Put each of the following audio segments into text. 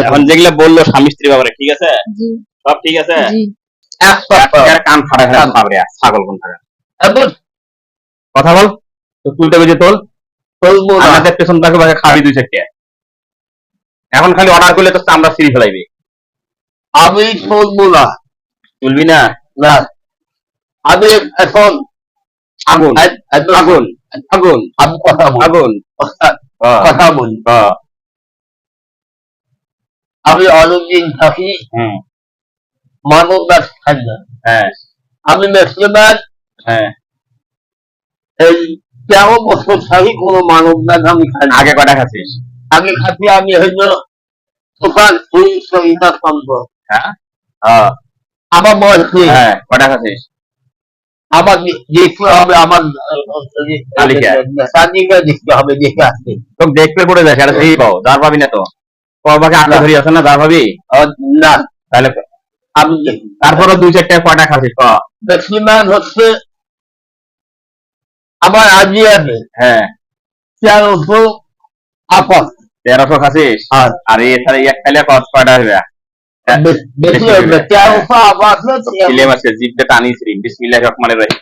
এখন যেগুলো বলল স্বামী স্ত্রী ব্যাপারে ঠিক আছে? সব ঠিক আছে? কান ফাটা ফেলা পাবরে ছাগল কোন থাকা কথা বল। তো তুলতে বুঝে তোল। চলবো না আমাদের পেছন তাকে খাবি দুই চারটে। এখন খালি অর্ডার করলে তো আমরা ফ্রি ফেলাইবে। আমি না। তুলবি না? না। আমি এখন আগুন। এখন আগুন। আগুন। কথা বলি আগুন। কথা বলি হ্যাঁ, আমি অনেকদিন থাকি। হুম, মানব দাস খাই না হ্যাঁ। আমি ম্যাক্সিমাম এই তেরো বছর থাকি কোনো আমি খাই আগে কটা খাচ্ছিস? খাচ্ছি আমি হইল দোকান ফুল সঙ্গীতা সম্ভব হ্যাঁ? হ্যাঁ, আমার বয়স হ্যাঁ কটা খাচ্ছিস? আমার দেখতে হবে আমার তালিকা। তালিকা দেখতে হবে দেখে আসতে তো দেখতে পড়ে যাস আর সেই পাও দাঁড় পাবি না তো। কবাকে আটকে ধরি আছে না দাঁড় পাবি না। তাহলে আমি তারপরে দুই চারটে কটা খাচ্ছিস ক। হচ্ছে আমার আজি আছে। হ্যাঁ। তেরোশো আপস তেরোশো খাচ্ছিস আর আর এ তাহলে এক খাইলে কত কয়টা হবে তেরোশো রহিম।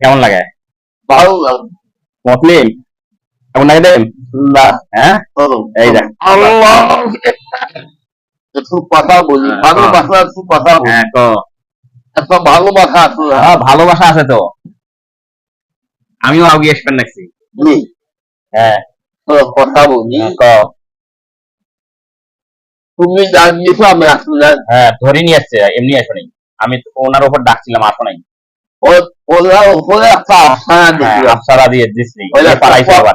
কেমন লাগে? ভালো মুসলিম? কেমন লাগে দেন? হ্যাঁ? এই দেখ। কথা বলি। হ্যাঁ, ভালোবাসা কথা হ্যাঁ তো ভালোবাসা আছে হ্যাঁ, ভালোবাসা আছে তো। আমিও আগে হ্যাঁ। তো কথা বলি। ক। তুমি জানিস আমি আসলে হ্যাঁ ধরে নিয়ে আসছে এমনি আসো নাই। আমি ওনার উপর ডাকছিলাম আসো নাই। হ্যাঁ, দিয়ে দিছি।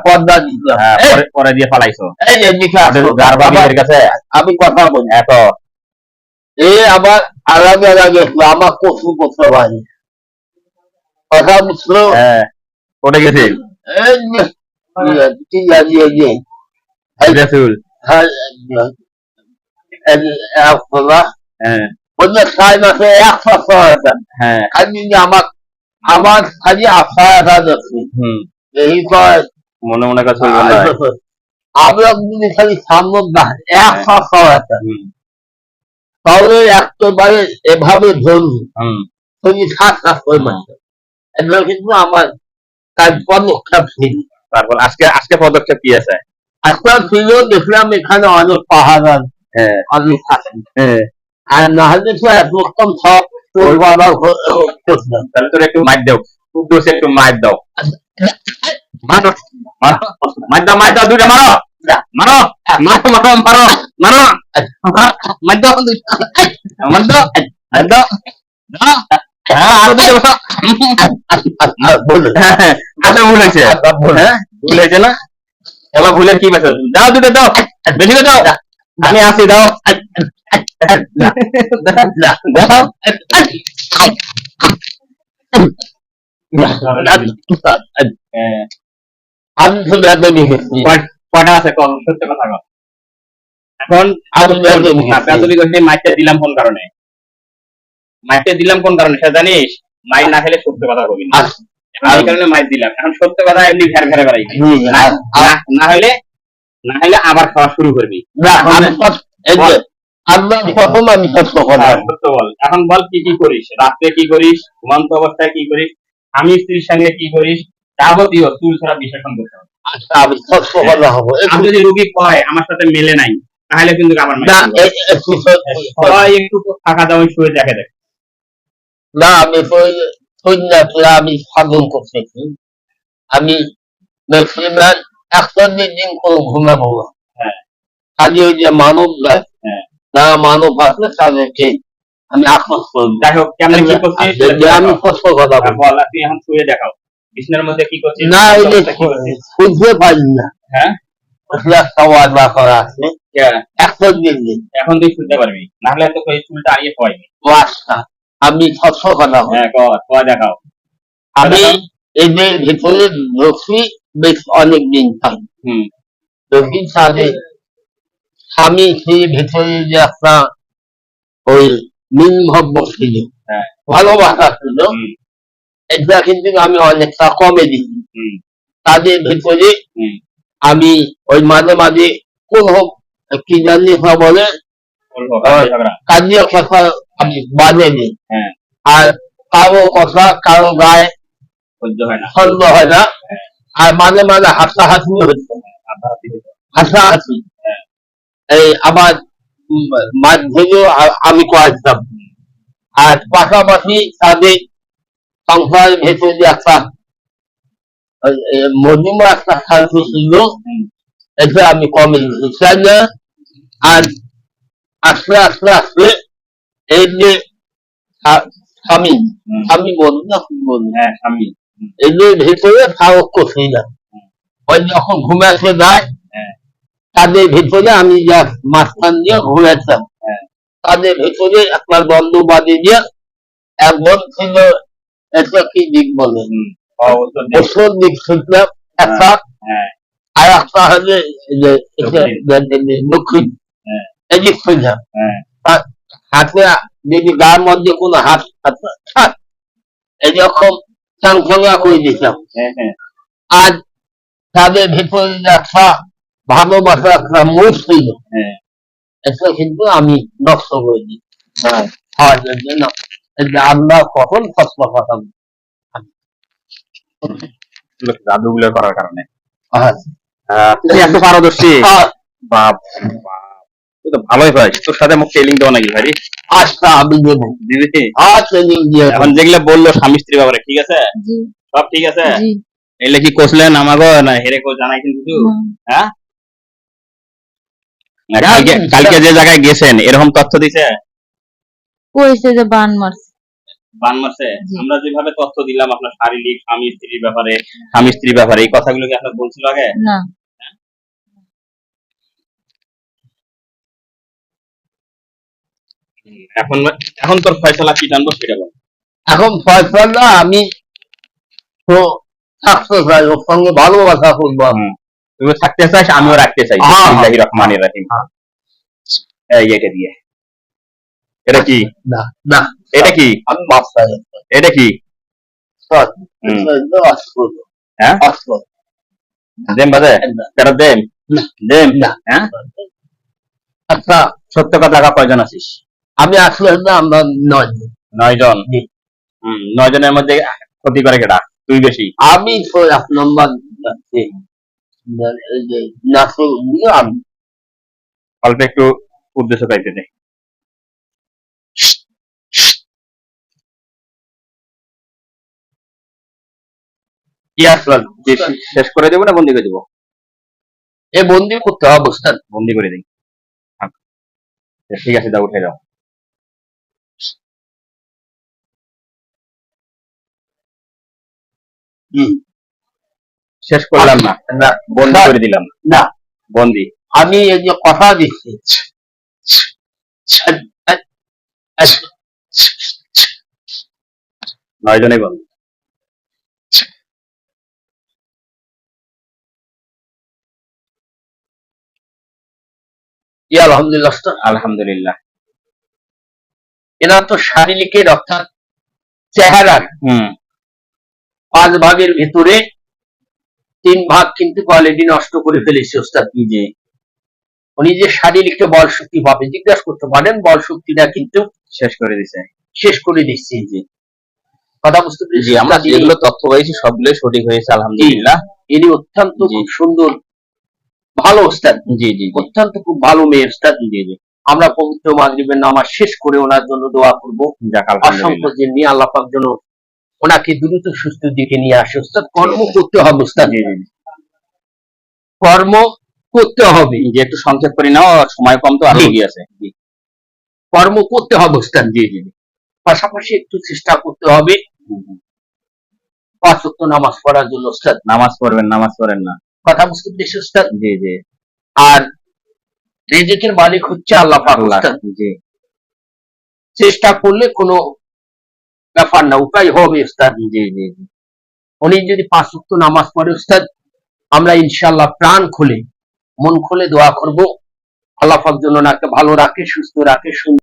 পর্দা হ্যাঁ পরে- পরে দিয়ে পালাইছো এই যে দিকে আসো। যার বাবিদের কাছে আমি কথা বলি। এত। এই আমার আলাদা আলাদা আমার কচু করতে পারি কথা বুঝলো হ্যাঁ কোটে গেছে? আমার আমার খালি আশা দেখছি হুম। এই কয় মনে মনে কাছে আমরা যদি খালি সামনে বাহ একশো ছয় হাজার তাহলে একেবারে এভাবে ধরুন তুমি সাত সাত করে এটা কিন্তু আমার কাজ পদক্ষেপ ছিল। তারপর আজকে আজকে পদক্ষেপ কি আছে? একটা ছিল দেখলাম এখানে অনেক পাহাড় আর হ্যাঁ। অনেক আছে। হ্যাঁ। আর না হলে তো একদম সব তোর বাবা তাহলে তোর একটু মাইর দাও। খুব দোষে একটু মাইর দাও। মারো মারো দাও মাইর দাও দুইটা মারো। মারো মারো মারো মারো মারো। দাও দাও। হ্যাঁ দুটো হ্যাঁ আচ্ছা ভুল হয়েছে। হ্যাঁ ভুল হয়েছে না? এবার ভুলের কি মেসেজ দাও দুটো দাও। বেশি দাও। আমি আসি দাও। আমি আছে সত্য কথা এখন দিলাম কোন কারণে মাইকটা দিলাম কোন কারণে সেটা জানিস মাইক না খেলে সত্য কথা বলবি না এই কারণে মাইক দিলাম এখন সত্য কথা এমনি ঘের ঘেরে বেড়াইবি না হলে না হলে আবার খাওয়া শুরু করবি আল্লাহ প্রথম আমি সত্য কথা হ্যাঁ, সত্য বল এখন বল কি কি করিস? রাত্রে কি করিস? ঘুমান্ত অবস্থায় কি করিস? আমি স্ত্রীর সঙ্গে কি করিস? যাবতীয় চুল ছাড়া বিশ্লেষণ করতে হবে। আচ্ছা আমি সত্য কথা হব। আর যদি রুগী কয় আমার সাথে মেলে নাই তাহলে কিন্তু আবার মাইক না দিবো। এই- একটু সত্য- সবাই একটু ফাঁকা দাও শুয়ে দেখে দেখ। না আমি আমি সাধন করতেছি। আমি ম্যাক্সিমাম একশো দিন করে ঘুমাবো। না। হ্যাঁ। খালি ওই যে মানব দেয় হ্যাঁ। না মানব আছে তাদেরকে আমি করব যাই হোক কেমন কি করছিস? আমি কথা বলি তুই এখন শুয়ে দেখাও। বিছনার মধ্যে কি করছিস? না এই যে? পারি না। হ্যাঁ? দাওয়া করা আছে? একশো দিন দিন। এখন তুই শুনতে পারবি। নাহলে তো এই চুলটা আইয়ে পয়নি আচ্ছা আমি কথা হ্যাঁ কর দেখাও। আমি এদের ভেতরে ঢুকছি বেশ অনেক দিন থাকি। হুম। দক্ষিণ সাথে স্বামী সেই ভেতরে যে একটা ওই নির্ভব্য ছিল হ্যাঁ। ভালোবাসা ছিল এটা কিন্তু আমি অনেকটা কমে দিই তাদের ভেতরে আমি ওই মাঝে মাঝে কোন কি জানি সব বলে কাজীয় কথা আমি বাজে নিই হ্যাঁ। আর কারও কথা কারও গায়ে সহ্য হয় না। সন্দেহ হয় না। আর মাঝে মাঝে হাসাহাসি হচ্ছে। আপনারা দিদি তো। হাসাহাসি হ্যাঁ। এই আমার আ- আমি করেছিলাম আর পাশাপাশি তাদের সংসারের ভেতরে যে একটা মজিমা একটা শান্তি ছিল এটা আমি কমে চাই না আর আস্তে আস্তে আস্তে এই যে স্বামী স্বামী বলুন না বলুন। হ্যাঁ স্বামী। হুম, এদের ভেতরে ফারক করছি না ওই যখন ঘুমাতে যায় হ্যাঁ তাদের ভেতরে আমি যা মাঝখান দিয়ে ঘুরেছিলাম হ্যাঁ। তাদের ভেতরে আপনার বন্ধ বাদে দিয়ে একজন ছিল একটা কি দিক বলে। ওষুধ দিক। ছিল একটা। হ্যাঁ। আর একটা হলে এটা দক্ষিণ হ্যাঁ। এদিক হ্যাঁ। তার হাতে যদি গার মধ্যে কোনো হাত থাক, এরকম চাংচঙ্গা করে দিতাম। হ্যাঁ হ্যাঁ। আজ তাদের ভেতরে একটা ভালোবাসা একটা মুখ ছিল। হ্যাঁ। এটা কিন্তু আমি নষ্ট করে দিই। হ্যাঁ। জন্য আল্লাহ কখন ফসলা কথা এগুলো জাদুগুলো করার কারণে। তুমি এত পারদর্শী। বাপ বাপ। তুই তো ভালোই ভাই তোর সাথে মুখ ট্রেনিং দেওয়া নাকি ভাই? আজটা আমি দেবো। দিদি ট্রেনিং দিয়ে এখন যেগুলো বলল স্বামী স্ত্রী ব্যাপারে ঠিক আছে? সব ঠিক আছে? এগুলো কি কোসলেন আমাগো? না হেরে কো জানাই কিন্তু হ্যাঁ? কালকে কালকে যে জায়গায় গেছেন এরকম তথ্য দিছে? কইছে যে বান মারছে। বান মারছে? আমরা যেভাবে তথ্য দিলাম আপনার শারীরিক স্বামী স্ত্রীর ব্যাপারে স্বামী স্ত্রীর ব্যাপারে এই কথাগুলো কি আপনার বলছিল আগে? না। এখন এখন তোর ফয়সলা কি জানব সেটা বল। এখন ফয়সলা আমি তো সঙ্গে ভালোবাসা করব আমি। তুমি থাকতে চাস আমিও রাখতে চাই। হ্যাঁ, হ্যাঁ। রহমানির রহিম। হ্যাঁ। দিয়ে। এটা কি? না না। এটা কি? আমি চাই। এটা কি? হ্যাঁ? বাজে। তেরা। হ্যাঁ? আচ্ছা সত্য কথা লাগা কয়জন আছিস? আমি আসলে নয় নয় জন নয় জনের মধ্যে ক্ষতি করে কেটা তুই বেশি? আমি এক নম্বর। অল্প একটু উদ্দেশ্য পাইতে শেষ করে দেবো না বন্দি করে দেবো? এ বন্দি করতে হবে বুঝতেন বন্দি করে দিই। ঠিক আছে দাও উঠে যাও হুম। শেষ করলাম না। না বন্দি করে দিলাম। না। বন্দি। আমি এই যে কথা দিচ্ছি নয় জনেই বন্দি আলহামদুলিল্লাহ আলহামদুলিল্লাহ। এনার তো শারীরিকের অর্থাৎ চেহারার হুম। পাঁচ ভাগের ভিতরে তিন ভাগ কিন্তু কোয়ালিটি নষ্ট করে ফেলেছে ওস্তাদ জি উনি যে শারীরিক বল শক্তি পাবে জিজ্ঞাসা করতে পারেন বল শক্তিটা কিন্তু শেষ করে দিছে। শেষ করে দিচ্ছে জি কথা বুঝতে পেরেছি আমরা যেগুলো তথ্য পেয়েছি সবগুলোই সঠিক হয়েছে আলহামদুলিল্লাহ। ইনি অত্যন্ত খুব সুন্দর ভালো ওস্তাদ। জি জি অত্যন্ত খুব ভালো মেয়ে ওস্তাদ। জি জি। আমরা পবিত্র মাগরিবের নামাজ শেষ করে ওনার জন্য দোয়া করব। অসংখ্য যে নিয়ে আল্লাহ পাক যেন ওনাকে দ্রুত সুস্থ দিকে নিয়ে আসে। ওস্তাদ কর্ম করতে হবে ওস্তাদ কর্ম করতে হবে। যে একটু সংক্ষেপ করে নাও সময় কম তো আরও। আছে। কর্ম করতে হবে ওস্তাদ জি জি। পাশাপাশি একটু চেষ্টা করতে হবে। পাঁচ নামাজ পড়ার জন্য ওস্তাদ নামাজ পড়বেন নামাজ পড়েন না। কথা বুঝতে পেরেছি ওস্তাদ জি জি। আর রেজেকের মালিক হচ্ছে আল্লাহ পাক আল্লাহ ওস্তাদ জি। চেষ্টা করলে কোনো ব্যাপার না উপায় হবে উস্তাদ। জি জি জি। উনি যদি পাঁচ উক্ত নামাজ পড়ে উস্তাদ আমরা ইনশাল্লাহ প্রাণ খুলে মন খুলে দোয়া করব। আল্লাহ ফাক যেন ওনাকে ভালো রাখে সুস্থ রাখে সুন্দর